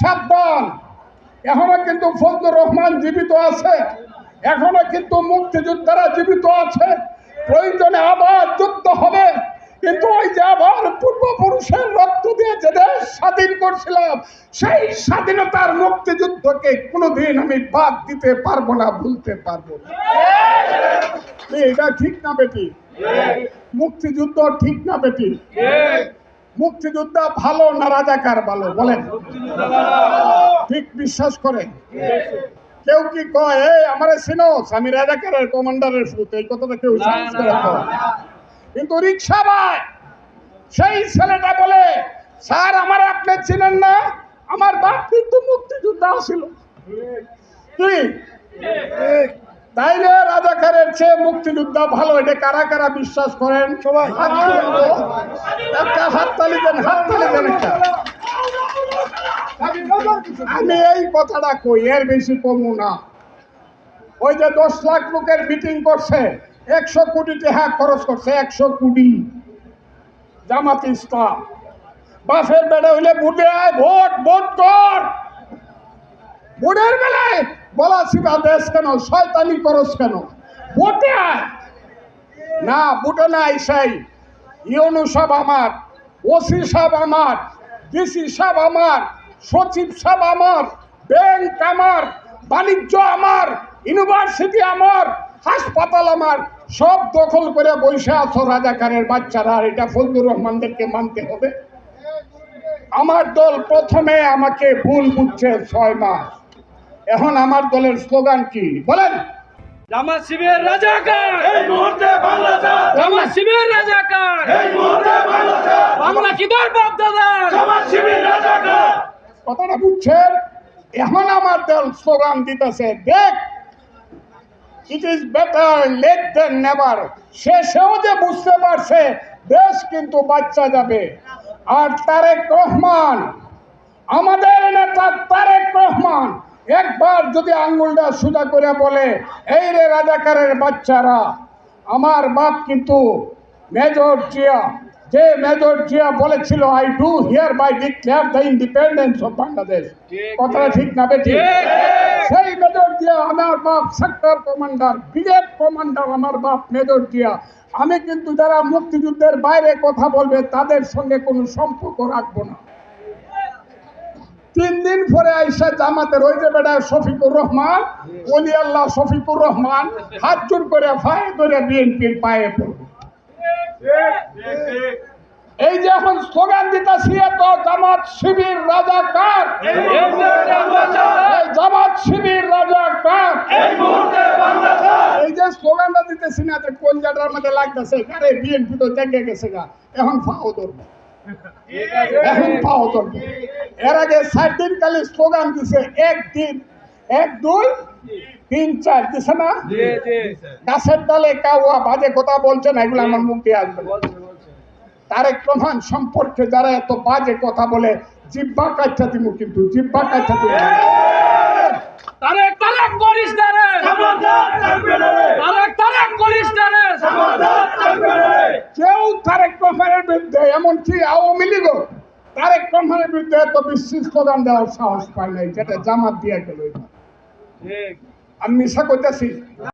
সাবধান। এখনও কিন্তু ফজলুর রহমান জীবিত আছে। এখনও কিন্তু মুক্তিযোদ্ধারা জীবিত আছে। প্রয়োজনে আবার যুদ্ধ হবে। কিন্তু ওই যে আবার পূর্বপুরুষের রক্ত দিয়ে যে দেশ স্বাধীন করছিলাম সেই স্বাধীনতার মুক্তিযুদ্ধকে কোনোদিন আমি বাদ দিতে পারব না ভুলতে পারব না। এটা ঠিক না বেটি? মুক্তিযুদ্ধ ঠিক না বেটি? মুক্তিযোদ্ধা ভালো না রাজাকার ভালো? বলেন। ঠিক বিশ্বাস করে কেউ কি কয় এই আমারে চিনোস আমি রাজাকারের কমান্ডারের সুত। এই কথাটা কেউ কিন্তু রিক্সা ভাই সেই ছেলেটা বলে, স্যার, আমার আপনি ছিলেন না? আমার বাপ কিন্তু মুক্তিযোদ্ধা ছিল। কি? তাইলে রাজাকারের চেয়ে মুক্তিযোদ্ধা ভালো এটা কারা কারা বিশ্বাস করেন? সবাই। হাত তুলেন একটা হাত তালি দেন দেন একটা। আমি এই কথাটা কই এর বেশি কমু না। ওই যে দশ লাখ লোকের মিটিং করছে একশো কোটি টাকা খরচ করছে একশো কোটি। জামাত ইসলাম। বাসের বেড়ে হইলে বুটে আয় ভোট ভোট কর। ভোটের বেলায় বলা সিবা দেশ কেন? শয়তানি করস কেন? ভোটে না বুটে না আইসাই ইউনু সাহেব আমার, ওসি সাহেব আমার, ডিসি সাহেব আমার, সচিব সাহেব আমার, ব্যাংক আমার, বাণিজ্য আমার, ইউনিভার্সিটি আমার, হাসপাতাল আমার, সব দখল করে বসে আছো রাজাকারের বাচ্চারা, আর এটা ফজলুর রহমানদেরকে মানতে হবে। আমার দল প্রথমে আমাকে ভুল বুঝছে ছয় মাস। এখন আমার দলের স্লোগান কি? বলেন। শিবির রাজাকার। এই মুহূর্তে শিবির রাজাকার। এই মুহূর্তে বাংলাদেশ বাংলা কি দর বাপ দাদা? জামাত শিবির রাজাকার। কথাটা বুঝছেন? এখন আমার দল স্লোগান দিতেছে দেখ। It is better late than never শেষেও যে বুঝতে পারছে দেশ কিন্তু বাচ্চা যাবে। আর তারেক রহমান আমাদের নেতা তারেক রহমান একবার যদি আঙ্গুলটা সোজা করে বলে এই রে রাজাকারের বাচ্চারা আমার বাপ কিন্তু মেজর জিয়া। যে মেজর জিয়া বলেছিল I do hereby declare the independence of Bangladesh ঠিক। কথাটা ঠিক। না ঠিক। সেই মেজর জিয়া আমার বাপ সেক্টর কমান্ডার ব্রিগেড কমান্ডার আমার বাপ মেজর জিয়া। আমি কিন্তু যারা মুক্তিযুদ্ধের বাইরে কথা বলবে তাদের সঙ্গে কোনো সম্পর্ক রাখব না। তিন দিন পরে আইসা জামাতের ওই যে বেটা শফিকুর রহমান অলি আল্লাহ শফিকুর রহমান, হাত জোর করে ফায়ে ধরে বিএনপির পায়ে এই যে এখন স্লোগান দিতেছি তো জামাত শিবির রাজাকার এই জামাত শিবির রাজাকার এই এই যে স্লোগানটা দিতেছি না, যে কোন জায়গার মধ্যে লাগতেছে, আরে বিএনপি তো দেখে গেছে গা, এখন ফাও ধরবো। এখন পাও ধরবো। এর আগে ষাট দিন কালে স্লোগান দিছে এক দিন এক দুই তিন চার দিছে না? জি জি। গাছের ডালে কাউয়া বাজে কথা বলছে না এগুলো আমার মুখ দিয়ে আসবে। তারেক রহমান সম্পর্কে যারা এত বাজে কথা বলে জিব্বা কাচ্চা দিব কিন্তু জিব্বা কাচ্চা দিব তারেক তারেক করিস না রে। খবরদার থাকবে তারেক তারেক করিস না রে। খবরদার থাকবে কেউ তারেক রহমানের বিরুদ্ধে এমনকি রহমানের বিরুদ্ধে এত বিশ্বস্ত স্লোগান দেওয়ার সাহস পাই নাই যেটা জামাত দিয়ে গেল আমি মিশা করতেছি।